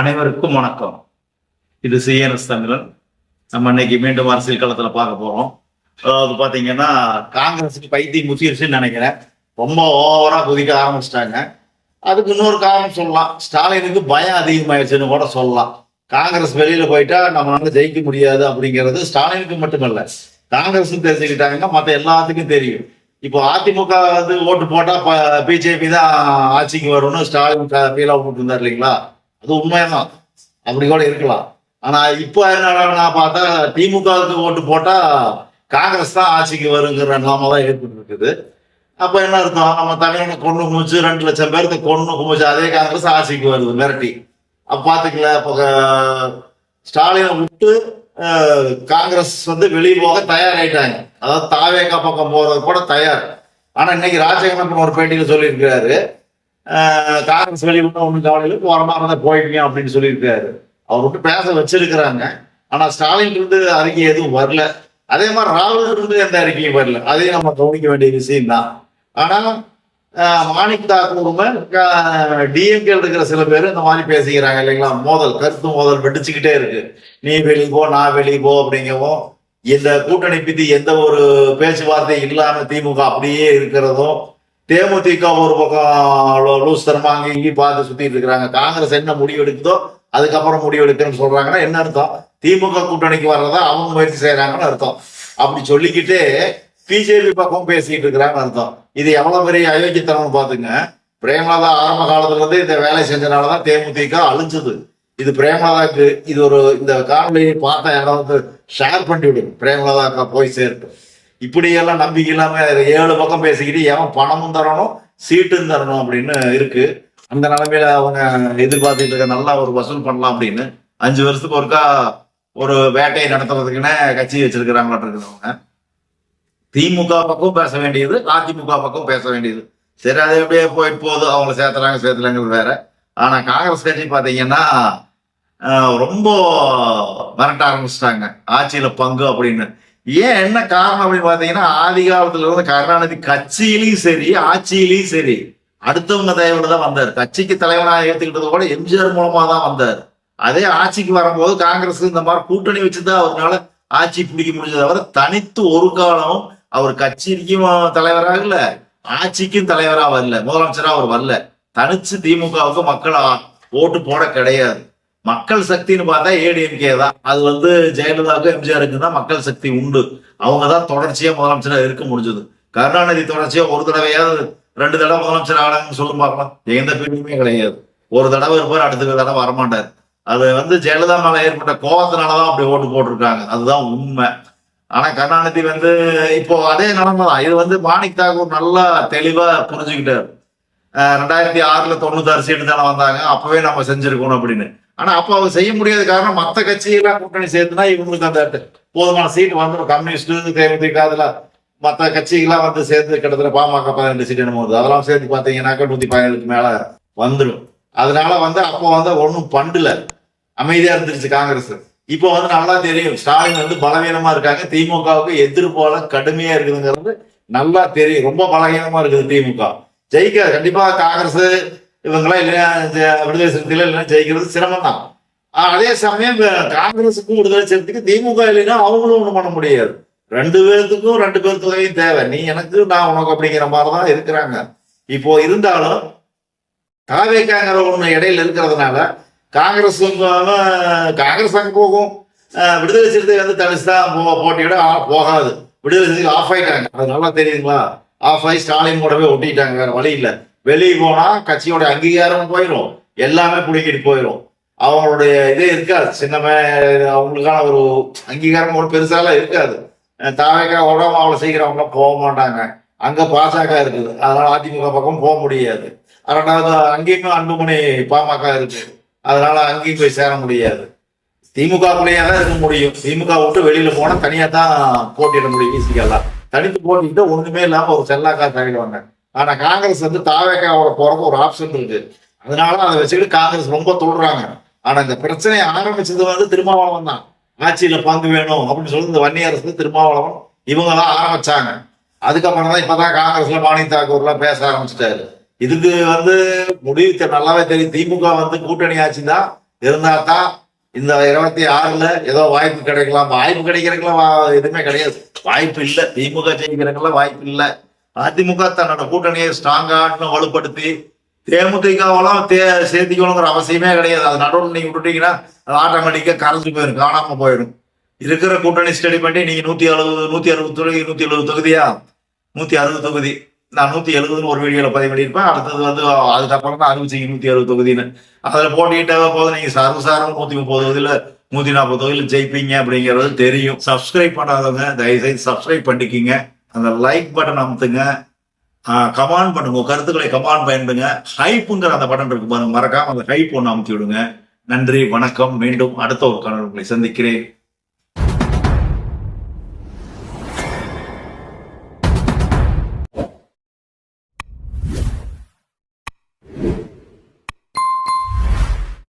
அனைவருக்கும் வணக்கம். இது சிஎன்எஸ் தமிழன். நம்ம இன்னைக்கு மீண்டும் அரசியல் களத்துல பார்க்க போறோம். அதாவது பாத்தீங்கன்னா காங்கிரஸுக்கு பைத்தியம் முத்திருச்சுன்னு நினைக்கிறேன். ரொம்ப ஓவரா குதிக்க ஆரம்பிச்சிட்டாங்க. அதுக்கு இன்னொரு காரணம் சொல்லலாம். ஸ்டாலினுக்கு பயம் அதிகமாயிடுச்சுன்னு கூட சொல்லலாம். காங்கிரஸ் வெளியில போயிட்டா நம்மளால ஜெயிக்க முடியாது அப்படிங்கிறது ஸ்டாலினுக்கு மட்டுமல்ல. காங்கிரஸும் தெரிஞ்சுக்கிட்டாங்க மற்ற எல்லாத்துக்கும் தெரியும். இப்போ அதிமுக வந்து ஓட்டு போட்டா பிஜேபி தான் ஆட்சிக்கு வரும்னு ஸ்டாலின் ஃபீல் அவுட் இருந்தார் இல்லைங்களா? அது உண்மைதான். அப்படி கூட இருக்கலாம். ஆனா இப்போ நான் பார்த்தா திமுகவுக்கு ஓட்டு போட்டா காங்கிரஸ் தான் ஆட்சிக்கு வருங்கிற நிலைமை தான் ஏற்பட்டு இருக்குது அப்ப என்ன அர்த்தம்? நம்ம தமிழனை கொண்டு குமிச்சு ரெண்டு லட்சம் பேருக்கு கொண்டு குமிச்சு அதே காங்கிரஸ் ஆட்சிக்கு வருது மிரட்டி. அப்ப பாத்துக்கல இப்போ ஸ்டாலினை விட்டு காங்கிரஸ் வந்து வெளியே போக தயாராயிட்டாங்க. அதாவது தாவேக்கா பக்கம் போறது கூட தயார். ஆனா இன்னைக்கு ராஜகண்ணப்பன் ஒரு பேட்டியில சொல்லியிருக்கிறாரு காங்கிரஸ் வெளியே ஒன்றும் கவலையில் போற மாதிரி இருந்தா போயிட்டீங்க அப்படின்னு சொல்லியிருக்காரு. அவர் மட்டும் பேச வச்சிருக்கிறாங்க. ஆனால் ஸ்டாலின் இருந்து அறிக்கை எதுவும் வரல. அதே மாதிரி ராகுல் இருந்து எந்த அறிக்கையும் வரல. அதையும் நம்ம கவனிக்க வேண்டிய விஷயம் தான். ஆனால் மாணிக் தாக்கூருமே டிஎம்கே இருக்கிற சில பேர் இந்த மாதிரி பேசிக்கிறாங்க இல்லைங்களா? மோதல் கருத்து மோதல் வெடிச்சுக்கிட்டே இருக்கு. நீ வெளியே போ நான் வெளியே போ அப்படிங்கவும் இந்த கூட்டணி பத்தி எந்த ஒரு பேச்சுவார்த்தை இல்லாம திமுக அப்படியே இருக்கிறதும் தேமுதிக ஒரு பக்கம் லூஸ் தரமா அங்கே இங்கேயும் பார்த்து சுத்திட்டு இருக்கிறாங்க. காங்கிரஸ் என்ன முடிவு எடுக்குதோ அதுக்கப்புறம் முடிவு எடுக்கிறேன்னு சொல்றாங்கன்னா என்ன அர்த்தம்? திமுக கூட்டணிக்கு வர்றதா அவங்க முயற்சி செய்யறாங்கன்னு அர்த்தம். அப்படி சொல்லிக்கிட்டு பிஜேபி பக்கம் பேசிட்டு இருக்கிறாங்கன்னு அர்த்தம். இது எவ்வளவு பெரிய அயோக்கியத்தனம் பாத்துங்க பிரேமலதா ஆரம்ப காலத்துல இருந்து இந்த வேலை செஞ்சனாலதான் தேமுதிக அழிஞ்சது. இது பிரேமலதாக்கு இது ஒரு இந்த காணொலியை பார்த்த யாராவது ஷேர் பண்ணி விடுங்க பிரேமலதாக்கா போய் சேர்ட்டு இப்படியெல்லாம் நம்பிக்கை இல்லாம ஏழு பக்கம் பேசிக்கிட்டு ஏன் பணமும் தரணும் சீட்டும் தரணும் அப்படின்னு இருக்கு. அந்த நிலைமையில அவங்க எதிர்பார்த்துட்டு இருக்க நல்லா ஒரு வசூல் பண்ணலாம் அப்படின்னு அஞ்சு வருஷத்துக்கு ஒருக்கா ஒரு வேட்டையை நடத்துறதுக்குன்னு கட்சி வச்சிருக்கிறாங்களாட்டு இருக்கிறவங்க திமுக பக்கம் பேச வேண்டியது அதிமுக பக்கம் பேச வேண்டியது. சரி அது எப்படியே போயிட்டு போகுது அவங்க சேர்த்துறாங்க சேர்த்துலாங்கிறது வேற. ஆனா காங்கிரஸ் கட்சி பாத்தீங்கன்னா ரொம்ப மிரட்ட ஆரம்பிச்சிட்டாங்க. ஆட்சியில பங்கு அப்படின்னு. ஏன் என்ன காரணம் அப்படின்னு பாத்தீங்கன்னா ஆதி காலத்துல இருந்து கருணாநிதி கட்சியிலையும் சரி ஆட்சியிலையும் சரி அடுத்தவங்க தயவுல தான் வந்தார். கட்சிக்கு தலைவனாக ஏத்துக்கிட்டது கூட எம்ஜிஆர் மூலமா தான் வந்தார். அதே ஆட்சிக்கு வரும்போது காங்கிரஸ் இந்த மாதிரி கூட்டணி வச்சுதான் அவரால் ஆட்சி பிடிக்க முடிஞ்சதை தவிர தனித்து ஒரு காலம் அவர் கட்சிக்கும் தலைவராகல ஆட்சிக்கும் தலைவரா வரல. முதலமைச்சரா அவர் வரல. தனிச்சு திமுகவுக்கு மக்கள் ஓட்டு போட கிடையாது. மக்கள் சக்தின்னு பார்த்தா ஏடிஎம்கே தான். அது வந்து ஜெயலலிதாவுக்கும் எம்ஜிஆருக்கு தான் மக்கள் சக்தி உண்டு. அவங்க தான் தொடர்ச்சியா முதலமைச்சராக இருக்க முடிஞ்சது. கருணாநிதி தொடர்ச்சியா ஒரு தடவையாவது ரெண்டு தடவை முதலமைச்சர் ஆனாங்கன்னு சொல்லும் பார்க்கலாம். எந்த பேருமே கிடையாது. ஒரு தடவை இருப்பார் அடுத்த தடவை வரமாட்டார். அது வந்து ஜெயலலிதா மேல ஏற்பட்ட கோபத்தினாலதான் அப்படி ஓட்டு போட்டிருக்காங்க. அதுதான் உண்மை. ஆனா கருணாநிதி வந்து இப்போ அதே நிலைமை தான். இது வந்து மாணிக் தாக்கூர் நல்லா தெளிவா புரிஞ்சுக்கிட்டாரு. ரெண்டாயிரத்தி ஆறுல தொண்ணூத்தாறு சீட்டு தானே வந்தாங்க. அப்பவே நம்ம செஞ்சிருக்கணும் அப்படின்னு. ஆனா அப்ப அவங்க செய்ய முடியாத காரணம் மத்த கட்சியெல்லாம் கூட்டணி சேர்த்துனா இவங்களுக்கு அந்த போதுமான சீட் வந்துடும் கம்யூனிஸ்ட் தேமுதிக அதுல மத்த கட்சிகள்லாம் வந்து சேர்ந்து கிட்டத்தட்ட பாமக பதினெட்டு சீட் என்னமோ வருது. அதெல்லாம் சேர்த்து பாத்தீங்கன்னாக்கா நூத்தி பதினேழுக்கு மேல வந்துடும் அதனால வந்து அப்போ வந்து ஒன்றும் பண்ணல அமைதியா இருந்துருச்சு காங்கிரஸ். இப்போ வந்து நல்லா தெரியும். ஸ்டாலின் வந்து பலவீனமா இருக்காங்க. திமுகவுக்கு எதிர்ப்போல கடுமையா இருக்குதுங்கிறது நல்லா தெரியும். ரொம்ப பலவீனமா இருக்குது திமுக. ஜெயிக்க கண்டிப்பா காங்கிரஸ் இவங்கெல்லாம் இல்லையா? விடுதலை சிறுத்தைகள் இல்லைன்னா ஜெயிக்கிறது சிரமம் தான் அதே சமயம் காங்கிரஸுக்கும் விடுதலை சிறுத்தைக்கு திமுக இல்லைன்னா அவங்களும் ஒன்றும் பண்ண முடியாது. ரெண்டு பேர்த்துக்கும் ரெண்டு பேர் தொகையும் தேவை. நீ எனக்கு நான் உனக்கு அப்படிங்கிற மாதிரி தான் இருக்கிறாங்க. இப்போ இருந்தாலும் தலவே காங்கிரஸ் ஒன்று இடையில இருக்கிறதுனால காங்கிரஸ் காங்கிரஸ் அங்கே போகும். விடுதலை சிறுத்தை வந்து தனிச்சு தான் போ- போட்டியோட ஆ- போகாது. விடுதலை சிறுத்தை ஆஃப் ஆயிட்டாங்க. அது நல்லா தெரியுங்களா ஆஃப் ஆகி ஸ்டாலின் கூடவே ஒட்டிட்டாங்க. வேற வழி இல்லை. வெளியே போனா கட்சியோட அங்கீகாரம் போயிடும் எல்லாமே பிடிக்கிட்டு போயிடும் அவங்களுடைய இதே இருக்காது. சின்னமே அவங்களுக்கான ஒரு அங்கீகாரம் ஒரு பெருசாலாம் இருக்காது. தாவேக்கா உடம்பு அவ்வளவு சீக்கிரம் போக மாட்டாங்க. அங்க பாஜக இருக்குது. அதனால அதிமுக பக்கம் போக முடியாது. ரெண்டாவது அங்கேயும் அன்புமணி பாமக இருக்கு அதனால அங்கேயும் போய் சேர முடியாது. திமுக தான் இருக்க முடியும். திமுக விட்டு வெளியில போனா தனியா தான் போட்டியிட முடியும். ஈஸிக்கெல்லாம் தனித்து போட்டிட்டு ஒண்ணுமே இல்லாம ஒரு செல்லாக்கா ஆகிடுவாங்க ஆனா காங்கிரஸ் வந்து தாவேகாவோட போறது ஒரு ஆப்ஷன் இருக்கு அதனால அதை வச்சுக்கிட்டு காங்கிரஸ் ரொம்ப தொடுறாங்க. ஆனா இந்த பிரச்சனையை ஆரம்பிச்சது வந்து திருமாவளவன் தான். ஆட்சியில பங்கு வேணும் அப்படின்னு சொல்லி இந்த வன்னி அரசு திருமாவளவன் இவங்க தான் ஆரம்பிச்சாங்க. அதுக்கப்புறம் தான் இப்பதான் காங்கிரஸ்ல மானிய தாக்கூர்லாம் பேச ஆரம்பிச்சிட்டாரு. இதுக்கு வந்து முடிவு தெ- நல்லாவே தெரியும். திமுக வந்து கூட்டணி ஆட்சி தான் இருந்தா தான் இந்த இருபத்தி ஆறுல ஏதோ வாய்ப்பு கிடைக்கலாம். வாய்ப்பு கிடைக்கிறதுக்கெல்லாம் எதுவுமே கிடையாது. வாய்ப்பு இல்லை. திமுக ஜெயிக்கிறதுக்கெல்லாம் வாய்ப்பு இல்லை. அதிமுக தன்னோட கூட்டணியை ஸ்ட்ராங்கா வலுப்படுத்தி தேமுதிகவெல்லாம் தே சேர்த்திக்கணுங்கிற அவசியமே கிடையாது. அது நடுவில் நீங்கள் விட்டுட்டீங்கன்னா அது ஆட்டோமேட்டிக்காக கரைஞ்சு போயிடும் காணாமல் போயிடும் இருக்கிற கூட்டணி ஸ்டடி பண்ணி நீங்கள் நூற்றி அறுபது நூற்றி அறுபது தொகுதி நூற்றி எழுபது தொகுதியா? நூற்றி அறுபது தொகுதி. நான் நூற்றி எழுபதுன்னு ஒரு வீடியோவில் பதிவு பண்ணியிருப்பேன். அடுத்தது வந்து அதுக்கப்புறம் தான் அறிவிச்சிங்க நூற்றி அறுபது தொகுதின்னு. அதில் போட்டிக்கிட்டே போது நீங்கள் சர்வசாரம் நூற்றி முப்பது தொகுதியில் நூற்றி நாற்பது தொகுதியில் ஜெயிப்பீங்க அப்படிங்கிறது தெரியும். சப்ஸ்கிரைப் பண்ணாதவங்க தயவுசெய்து சப்ஸ்கிரைப் பண்ணிக்கிங்க. அந்த லைக் பட்டன் அமுத்துங்க. கமான் பண்ணுங்க. கருத்துக்களை கமான் பயன்படுங்க. ஹைப்புங்கிற அந்த பட்டன் இருக்கு பாருங்க. மறக்காம அந்த ஹைப் ஒன்று அமுத்தி விடுங்க. நன்றி வணக்கம். மீண்டும் அடுத்த ஒரு கணவர்களை சந்திக்கிறேன்.